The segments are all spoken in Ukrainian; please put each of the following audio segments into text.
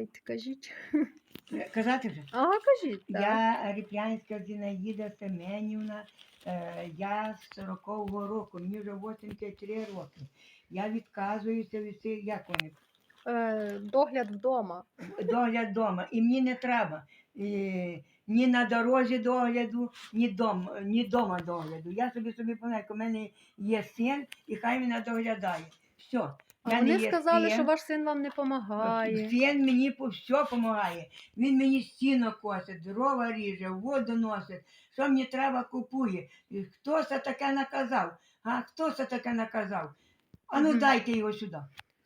Давайте, кажіть. Казати вже? Ага, кажіть. так. Я Ріп'янська Зінаїда Семенівна, е, я з 40-го року, мені вже 83 роки. Я відказуюся від цих, як вони, Е, догляд вдома. догляд вдома. І мені не треба е, ні на дорозі догляду, ні дом, ні дома догляду. Я собі собі пам'ятаю, у мене є син, і хай мене доглядає. Все. А мене вони є сказали, син. що ваш син вам не допомагає. Він мені по все допомагає. Він мені стіну косить, дрова ріже, воду носить. Що мені треба, купує. І Хто це таке наказав? А хто це таке наказав? А ну Мгм. дайте його сюди.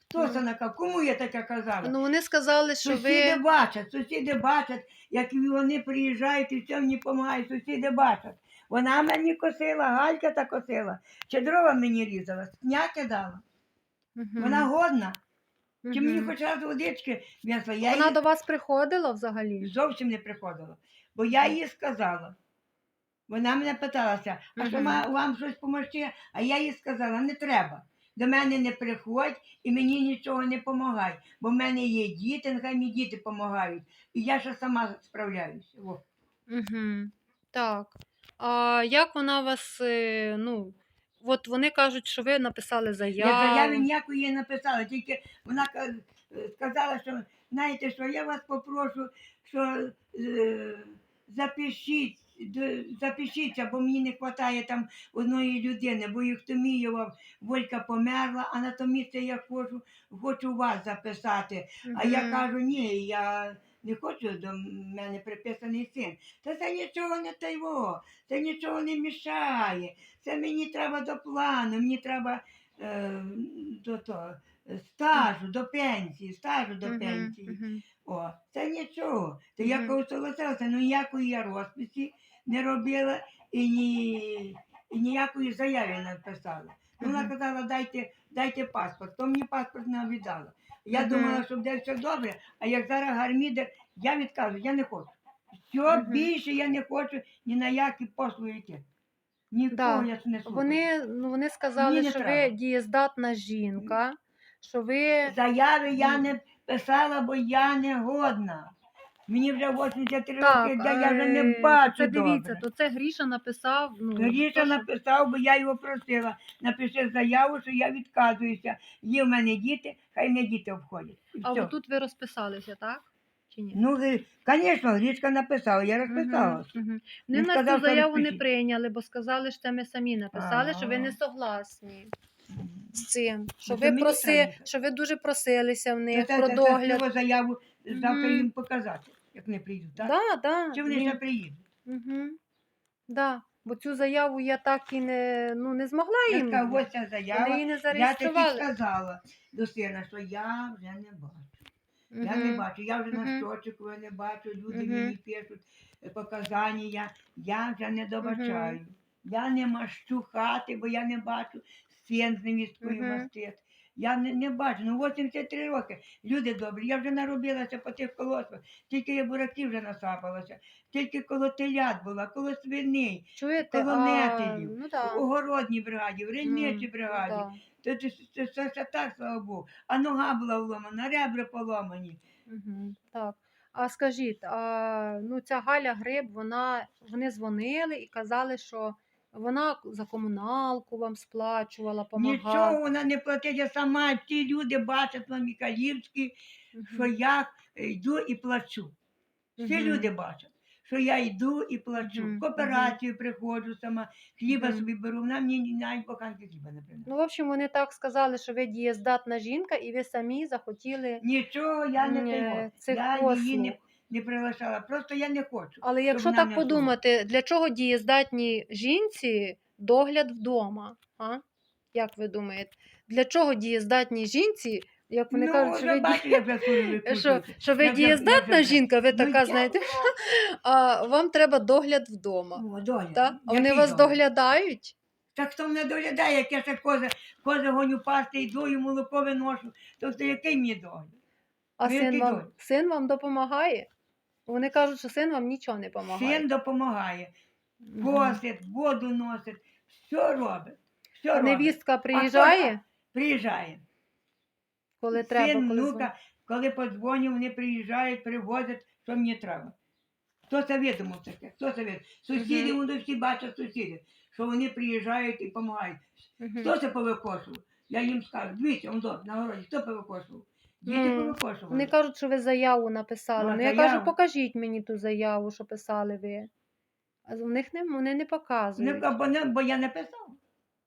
Хто це Ну. наказав? Кому я таке казала? Ну вони сказали, що Сусіди ви. бачать, сусіди бачать, як вони приїжджають і все мені допомагають, сусіди бачать. Вона мені косила, галька та косила, чи дрова мені різала, сня кидала. Мгм. Вона годна. Чи мені хоч раз водички в'язала? Я Вона їй до вас приходила взагалі? зовсім не приходила. Бо я їй сказала. Вона мене питалася, а що Мгм. ма- вам щось допомогти? А я їй сказала, не треба. До мене не приходь і мені нічого не допомагай. Бо в мене є діти, нехай мені діти допомагають. І я ще сама справляюся. Угу. Так. А як вона вас, е, ну, от вони кажуть, що ви написали Я заяву. заяви ніякої не написала, тільки вона сказала, що знаєте, що я вас попрошу, що е, запишіть. Запишіться, бо мені не вистачає там одної людини, бо Єхтомієва Волька померла, а на то місце я хочу, хочу вас записати. А я кажу, ні, я не хочу до мене приписаний син. Та це нічого не тайво, це нічого не мішає. Це мені треба до плану, мені треба е, до того, стажу, до пенсії, стажу до пенсії. О, це нічого. Та я согласилася, ну ніякої я розписі не робила і, ні, і ніякої заяви не написала. Ну, Вона казала, дайте, дайте паспорт. То мені паспорт не віддала. Я думала, що буде все добре, а як зараз гармідер, я відказую, я не хочу. Все Мгм. більше я не хочу ні на які послуги йти. Нікого Да. я не слухаю. Вони, ну, вони сказали, не що ви треба. дієздатна жінка, що ви. Заяви я не писала, бо я не годна. Мені вже 83 Так, роки, де я вже не е, бачу Це дивіться, добре. то це Гріша написав. Ну, Гріша то, що- написав, бо я його просила. Напиши заяву, що я відказуюся. Є в мене діти, хай не діти обходять. І А все. от ви розписалися, так? Чи ні? Ну, звісно, Грішка написала, я розписалася. Мгм, мгм. Він Вони нас сказав, цю заяву не прийняли, бо сказали, що це ми самі написали, що ви не согласні з цим. Що Ну, ви мені проси, що ви дуже просилися в них це, про це, догляд. треба заяву завтра Мгм. їм показати, як не приїдуть. Так? Да, да. Чи вони ні. вже приїдуть? Угу. Да. Бо цю заяву я так і не, ну, не змогла Я їм. сказала, ось ця заява. Вони її не Я таки зареєстрували. сказала до сина, що я вже не бачу. Я не бачу, я вже на Мгм. щочику не бачу, люди мені пишуть е, показання, я вже не добачаю. Я не мащу хати, бо я не бачу стін з невісткою Мгм. Я не, не бачу, ну 83 роки. Люди добрі, я вже наробилася по тих колосах, тільки я бураків вже насапалася, тільки коло телят була, коло свиней, Чуєте? коло нетелів, ну, да. у огородній бригаді, в рельничій М, бригаді. да. Це, це, це, це, це так, слава Богу. А нога була вломана, ребра поломані. Мгм, так. А скажіть, а, ну ця Галя Гриб, вона, вони дзвонили і казали, що вона за комуналку вам сплачувала, Нічого вона не платить, я сама, ті люди бачать на Мікалівській, що я е, йду і плачу. Всі люди бачать, що я йду і плачу. В кооперацію приходжу сама, хліба собі беру, вона мені навіть буханки хліба не принесла. Ну, в общем, вони так сказали, що ви дієздатна жінка, і ви самі захотіли. Нічого я не цих Я її не. Не приглашала, просто я не хочу. Але якщо вона так не подумати, для чого дієздатній жінці догляд вдома? А? Як ви думаєте? Для чого дієздатній жінці, як вони ну, кажуть, що ви, ді- бачу, я вже курю що, що ви Я вже- я дієздатна вже- жінка, ви Ну, така, я- знаєте, а вам треба догляд вдома. О, доля. Так? А вони Який вас догляд? доглядають? Так хто мене доглядає, як я ще кози, кози гоню пасти, йду і молоко виношу. Тобто який мені догляд? А Ну, син який вам, догляд? син вам допомагає? Вони кажуть, що син вам нічого не допомагає. Син допомагає. Косить, воду носить, все робить. Все робить. невістка приїжджає, Приїжджає. коли треба, Син, коли внука, коли подзвоню, вони приїжджають, привозять, що мені треба. Хто це видумав таке? Хто це видумав? Сусіди, Мгм. вони всі бачать сусіди, що вони приїжджають і допомагають. Мгм. Хто це повикошував? Я їм скажу, дивіться, он на городі, хто повикошував? Діти Ну, повикошували. Вони кажуть, що ви заяву написали. Ну, Ну, я заяву. кажу, покажіть мені ту заяву, що писали ви. А в них не, вони не Не, показують. бо, не, бо я не писав.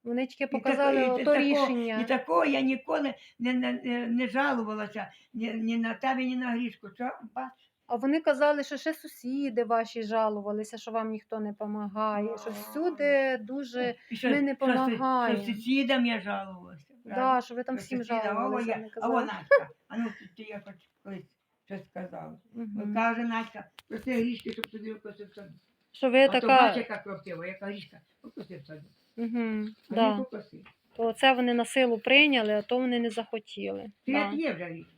Вони тільки показали тако- і ото такого- рішення. І такого я ніколи не, не, не, не жалувалася ні, ні на тебе, ні на грішку. Що, бач? А вони казали, що ще сусіди ваші жалувалися, що вам ніхто не допомагає, що всюди дуже. І що, Ми не що, су- помагаємо. Що сусідам я жалувалася. Да, що ви там Що всім «О, жалувалися. вони А казали. вона, Надька, а ну ти, я хоч колись щось сказала. Мгм. Каже Надька, проси грішки, щоб тобі вкусив саду. Що ви А то бач, така. яка красива, яка грішка, саду. Угу, А да. він покусив. То це вони на силу прийняли, а то вони не захотіли. Ти Да. як є вже грішка.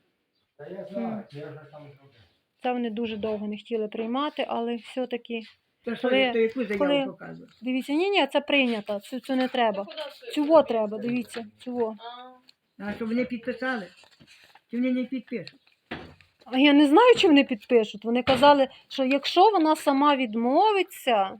Та я знаю, я вже там зробив. Це вони дуже довго не хотіли приймати, але все-таки. То що, Коли- то яку заяву коли- показує? Дивіться, ні, ні, це прийнято, цю, цю не треба. Цього треба, дивіться, цього. А що вони підписали? Чи вони не підпишуть? А я не знаю, чи вони підпишуть. Вони казали, що якщо вона сама відмовиться,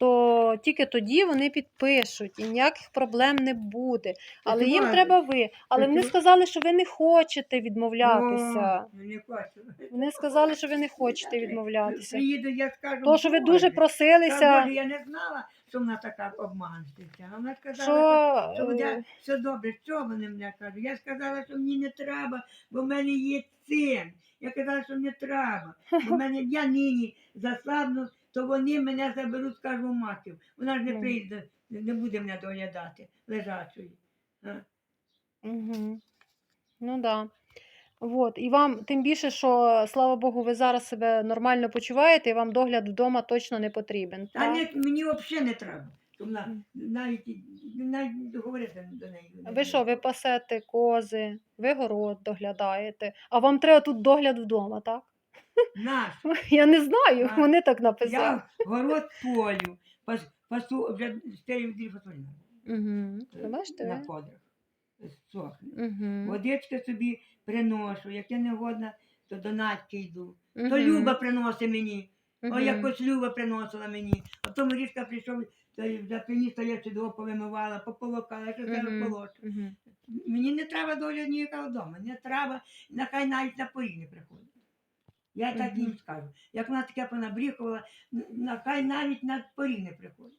то тільки тоді вони підпишуть і ніяких проблем не буде. Але їм треба ви. Але вони сказали, що ви не хочете відмовлятися. О, Не хочу. Вони сказали, що ви не хочете відмовлятися. Приїду, я скажу. То, що ви «Боже, дуже Та, просилися, Боже, я не знала, що вона така обманщиця. Вона сказала, що що, буде е, все добре. Що вони мене кажуть? Я сказала, що мені не треба, бо в мене є син. Я казала, що не треба. Бо в мене я нині заслабну, то вони мене заберуть, скажу матір. Вона ж не прийде, не буде мене доглядати лежачої. Угу. Ну да. Вот. І вам тим більше, що слава Богу, ви зараз себе нормально почуваєте, і вам догляд вдома точно не потрібен. Та так? не, мені взагалі не треба. Вона навіть, навіть говорити до неї. Ви що, ви пасете кози, ви город доглядаєте, а вам треба тут догляд вдома, так? Наш. Я не знаю, А, вони так написали. Я город полю, пас, пасу вже стелю дві фасолі Угу. На кодрах. Сохне. Угу. Водички собі приношу, як я не годна, то до Надьки йду. То Люба приносить мені. О, якось Люба приносила мені. А прийшов, то й вже приніс, то я сюди повимивала, пополокала, що зараз Мгм. полошу. Мгм. Мені не треба доля ніякого вдома, не треба, нехай навіть на поріг не приходить. Я так їм скажу. Як вона таке понабріхувала, нехай навіть на поріг не приходить.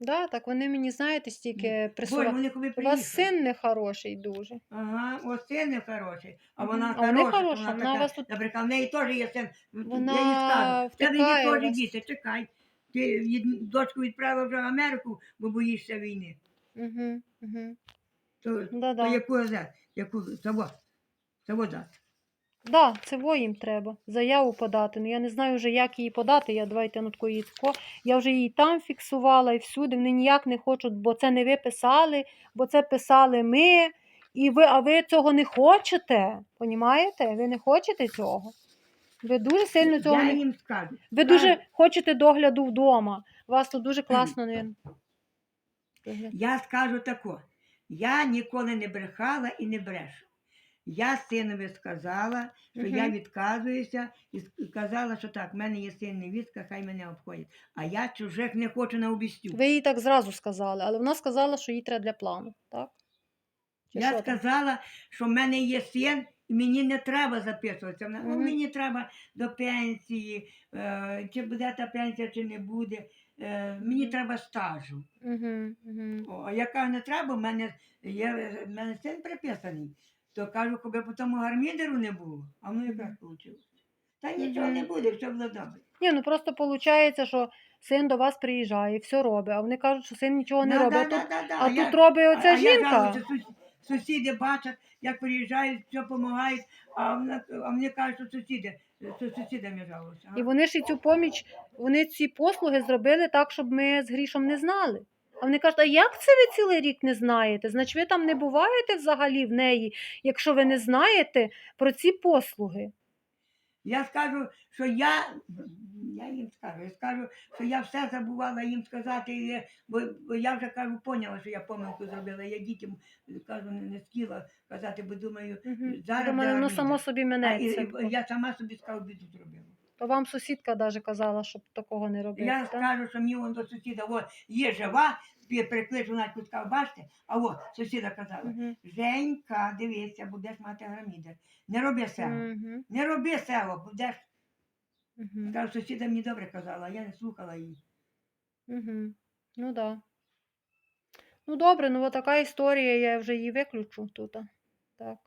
Да, так вони мені, знаєте, стільки присували. вони коли У приїхали. вас син нехороший дуже. Ага, о, син не хороший, а вона А вони хороша, хороша, вона у така, вас тут- наприклад, в неї теж є син. Вона Я їй скажу, в тебе втикає є у теж вас. діти, чекай. Ти від- дочку відправила вже в Америку, бо боїшся війни. Угу. Угу. То, Да-да. то яку яку, того, того дати. Да, це во їм треба. Заяву подати. Ну я не знаю вже, як її подати. Я давайте ну тако її тако. Я вже її там фіксувала і всюди. Вони ніяк не хочуть, бо це не ви писали, бо це писали ми. І ви, а ви цього не хочете. Понімаєте? Ви не хочете цього. Ви дуже сильно цього Я не їм скажу. ви скажу. дуже хочете догляду вдома. У вас тут дуже класно. Не... Я скажу тако. Я ніколи не брехала і не брешу. Я синові сказала, що я відказуюся, і сказала, що так, в мене є син невістка, хай мене обходять. А я чужих не хочу на обістю. Ви їй так зразу сказали, але вона сказала, що їй треба для плану, так? Чи Я що там? сказала, що в мене є син, і мені не треба записуватися. Вона, «Ну, Мгм. Мені треба до пенсії, е, чи буде та пенсія, чи не буде. Е, мені треба стажу. Угу, угу. О, а яка не треба, в мене, є, в мене син приписаний. То кажу, коли по тому гармідеру не було, а воно якраз вийшло. Та нічого не буде, все буде добре. Ні, ну просто виходить, що син до вас приїжджає, все робить, а вони кажуть, що син нічого не Да, робить. да, а тут, да, да, а я- тут робить оця а- а я жінка. жалуюся, сус- Сусіди бачать, як приїжджають, все допомагають, а, вона- а мені кажуть, що сусіди, що сусідам я жалуюся. а? І вони ж і цю поміч, вони ці послуги зробили так, щоб ми з грішом не знали. А вони кажуть, а як це ви цілий рік не знаєте? Значить, ви там не буваєте взагалі в неї, якщо ви не знаєте про ці послуги. Я скажу, що я Я їм скажу. Я скажу, що я все забувала їм сказати, бо, бо я вже кажу, поняла, що я помилку зробила. Я дітям кажу, не, не схіла казати, бо думаю, зараз Думаю, воно само собі і я сама собі скажу, біду зробила. То вам сусідка даже казала, щоб такого не робити. Я так? скажу, що мені вон до сусіда, от є жива, прикличу на сказав, бачите, а от сусіда казала, Мгм. Женька, дивися, будеш мати граміди. Не роби село. Мгм. Не роби село, будеш. Мгм. Кажу, сусіда мені добре казала, я не слухала її. Мгм. Ну да. Ну добре, ну от така історія, я вже її виключу тут. Так.